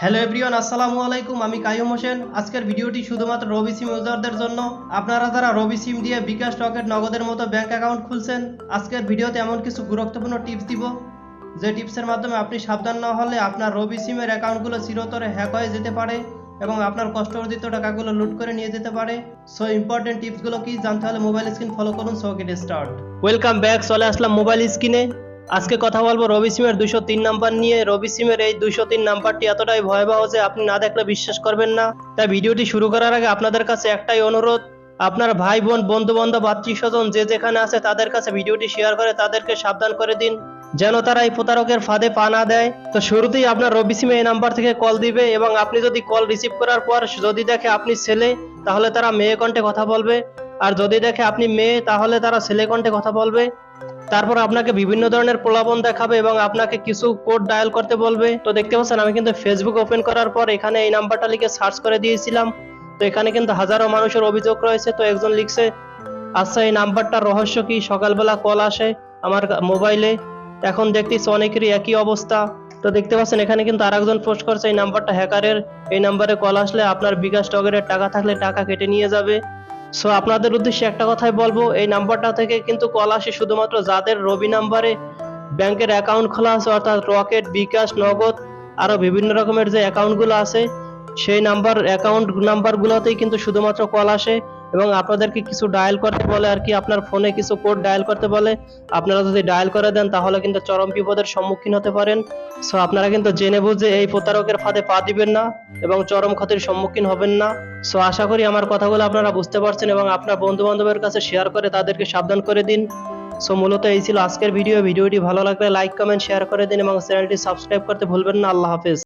Hello everyone আসসালামু আলাইকুম, আমি কাইম হোসেন। আজকের ভিডিওটি শুধুমাত্র রবি সিম ইউজারদের জন্য। আপনারা যারা রবি সিম দিয়ে বিকাশ রকেট নগদের মতো ব্যাংক অ্যাকাউন্ট খুলছেন, আজকের ভিডিওতে এমন কিছু গুরুত্বপূর্ণ টিপস দিব। যে টিপসের মাধ্যমে আপনি সাবধান না হলে আপনার রবি সিমের অ্যাকাউন্টগুলো চিরতরে হ্যাক হয়ে যেতে পারে এবং আপনার কষ্ট অর্জিত টাকাগুলো লুট করে নিয়ে যেতে পারে। সো ইম্পর্টেন্ট টিপসগুলো কি জানতে হলে মোবাইল স্ক্রিন ফলো করুন so get start welcome back চলে আসলাম মোবাইল স্ক্রিনে আজকে কথা বলব রবি সিমের দুশো তিন নাম্বার নিয়ে। রবি সিমের এই দুশো তিন নাম্বারটি এতটাই ভয়াবহ যে আপনি না দেখলে বিশ্বাস করবেন না। তাই ভিডিওটি শুরু করার আগে আপনাদের কাছে একটাই অনুরোধ, আপনার ভাই, বোন বন্ধু বান্ধব আত্মীয় স্বজন যে যেখানে আছে তাদের কাছে ভিডিওটি শেয়ার করে তাদেরকে সাবধান করে দিন, যেন তারা এই প্রতারকের ফাঁদে পা না দেয়। তো শুরুতেই আপনার রবি সিমে এই নাম্বার থেকে কল দিবে এবং আপনি যদি কল রিসিভ করার পর যদি দেখে আপনি ছেলে, তাহলে তারা মেয়ে কণ্ঠে কথা বলবে। আর যদি দেখে আপনি মেয়ে, তাহলে তারা ছেলে কণ্ঠে কথা বলবে। তারপর আপনাকে বিভিন্ন ধরনের প্রলোভন দেখাবে এবং আপনাকে কিছু কোড ডায়াল করতে বলবে। তো দেখতে পাচ্ছেন, আমি কিন্তু ফেসবুক ওপেন করার পর এখানে এই নাম্বারটা লিখে সার্চ করে দিয়েছিলাম। তো এখানে কিন্তু হাজারো মানুষের অভিযোগ রয়েছে। তো একজন লিখছে আচ্ছা এই নাম্বারটার রহস্য কি? সকালবেলা কল আসে আমার মোবাইলে এখন দেখতেছি অনেকেরই একই অবস্থা। তো দেখতে পাচ্ছেন, এখানে কিন্তু আরেকজন পোস্ট করছে, এই নাম্বারটা হ্যাকারের এই নাম্বারে কল আসলে আপনার বিকাশ টগের টাকা থাকলে টাকা কেটে নিয়ে যাবে। সো আপনাদের উদ্দেশ্যে একটা কথাই বলব, এই নাম্বারটা থেকে কিন্তু কল আসে শুধুমাত্র যাদের রবি নাম্বারে ব্যাংকের অ্যাকাউন্ট খোলা আছে, অর্থাৎ রকেট বিকাশ নগদ আরও বিভিন্ন রকমের যে অ্যাকাউন্টগুলো আছে, সেই নাম্বার অ্যাকাউন্ট নাম্বারগুলোতেই কিন্তু শুধুমাত্র কল আসে। এবং আপনাদেরকে কিছু ডায়াল করতে বলে আর কি, আপনার ফোনে কিছু কোড ডায়াল করতে বলে। আপনারা যদি ডায়াল করে দেন, তাহলে কিন্তু চরম বিপদের সম্মুখীন হতে পারেন। সো আপনারা কিন্তু জেনে বুঝে এই প্রতারকের ফাঁদে পা দিবেন না এবং চরম ক্ষতির সম্মুখীন হবেন না। সো আশা করি আমার কথাগুলো আপনারা বুঝতে পারছেন এবং আপনার বন্ধু বান্ধবের কাছে শেয়ার করে তাদেরকে সাবধান করে দিন। সো মূলত এই ছিল আজকের ভিডিও ভিডিওটি ভালো লাগলে লাইক কমেন্ট শেয়ার করে দিন এবং চ্যানেলটি সাবস্ক্রাইব করতে ভুলবেন না। আল্লাহ হাফেজ।